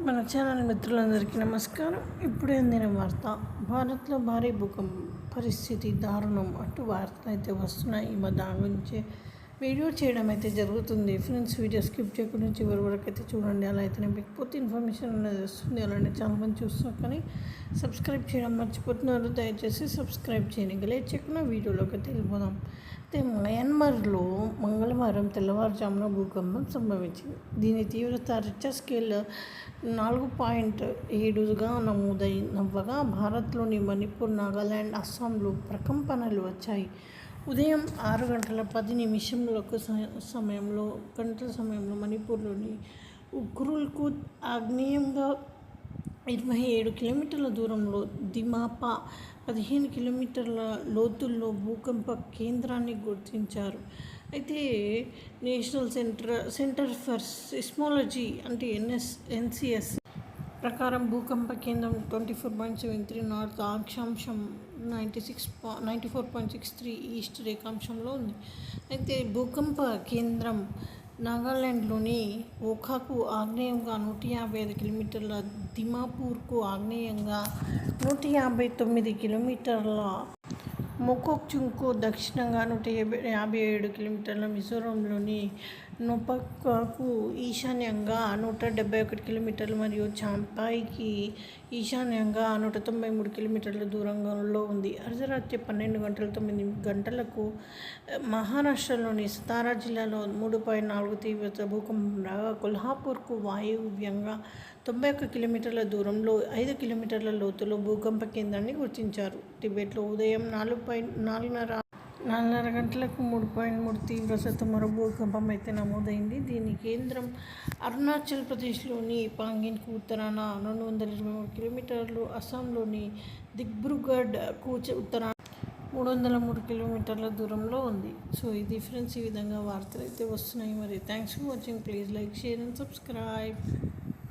మన ఛానల్ మిత్రులందరికీ నమస్కారం. ఇప్పుడే అందిన వార్త భారత్లో భారీ భూకంపం పరిస్థితి దారుణం. అటు వార్తలు అయితే వస్తున్నాయి. ఈ మధ్య దాని గురించి వీడియో చేయడం అయితే జరుగుతుంది. ఫ్రెండ్స్ వీడియో స్కిప్ చేయకుండా చివరి వరకు అయితే చూడండి. అలా అయితే మీకు పూర్తి ఇన్ఫర్మేషన్ అనేది వస్తుంది. అలానే చాలా మంది చూస్తున్నారు కానీ సబ్స్క్రైబ్ చేయడం మర్చిపోతున్నారు. దయచేసి సబ్స్క్రైబ్ చేయండి. గలే చెక్కున వీడియోలోకి అయితే వెళ్ళిపోదాం. అయితే మయన్మార్లో మంగళవారం తెల్లవారుజామున భూకంపం సంభవించింది. దీని తీవ్రత రిచర్ స్కేల్ నాలుగు పాయింట్ ఏడుగా నమోదై నవ్వగా భారత్లోని మణిపూర్ నాగాలాండ్ అస్సాంలో ప్రకంపనలు వచ్చాయి. ఉదయం ఆరు గంటల పది నిమిషంలకు స- సమయంలో గంటల సమయంలో మణిపూర్లోని ఉక్రూల్కు ఆగ్నేయంగా ఇరవై ఏడు కిలోమీటర్ల దూరంలో దిమాపా పదిహేను కిలోమీటర్ల లోతుల్లో భూకంప కేంద్రాన్ని గుర్తించారు. అయితే national centre centre for seismology అంటే ఎన్ఎస్ ఎన్సిఎస్ ప్రకారం భూకంప కేంద్రం twenty four point seven three north అక్షాంశం ninety six ninety four point six three east రేఖాంశంలో ఉంది. అయితే భూకంప కేంద్రం నాగాలాండ్లోని ఓఖాకు ఆగ్నేయంగా నూట యాభై ఐదు కిలోమీటర్ల దిమాపూర్కు ఆగ్నేయంగా నూట యాభై తొమ్మిది కిలోమీటర్ల మొకోక్చుంకు దక్షిణంగా నూట యాభై యాభై ఏడు కిలోమీటర్ల మిజోరంలోని నొపక్కు ఈశాన్యంగా నూట డెబ్బై ఒకటి కిలోమీటర్లు మరియు చాంపాయికి ఈశాన్యంగా నూట తొంభై మూడు కిలోమీటర్ల దూరంలో ఉంది. అర్ధరాత్రి పన్నెండు గంటల తొమ్మిది గంటలకు మహారాష్ట్రలోని సతారా జిల్లాలో మూడు పాయింట్ నాలుగు తీవ్రత భూకంపం రాగా కొల్హాపూర్కు వాయువ్యంగా తొంభై ఒక్క కిలోమీటర్ల దూరంలో ఐదు కిలోమీటర్ల లోతులో భూకంప కేంద్రాన్ని గుర్తించారు. టిబెట్లో ఉదయం నాలుగు పాయింట్ నాలుగున్నర నాలుగున్నర గంటలకు మూడు పాయింట్ మూడు తీవ్రత మరో భూకంపం అయితే నమోదైంది. దీని కేంద్రం అరుణాచల్ ప్రదేశ్లోని పాంగిన్కు ఉత్తరాన రెండు వందల ఇరవై మూడు కిలోమీటర్లు అస్సాంలోని దిగ్బ్రూగఢ్ కూచ ఉత్తరాన మూడు వందల మూడు కిలోమీటర్ల దూరంలో ఉంది. సో ఇది ఫ్రెండ్స్ ఈ విధంగా వార్తలు అయితే వస్తున్నాయి. మరి thanks for watching. Please like share and subscribe.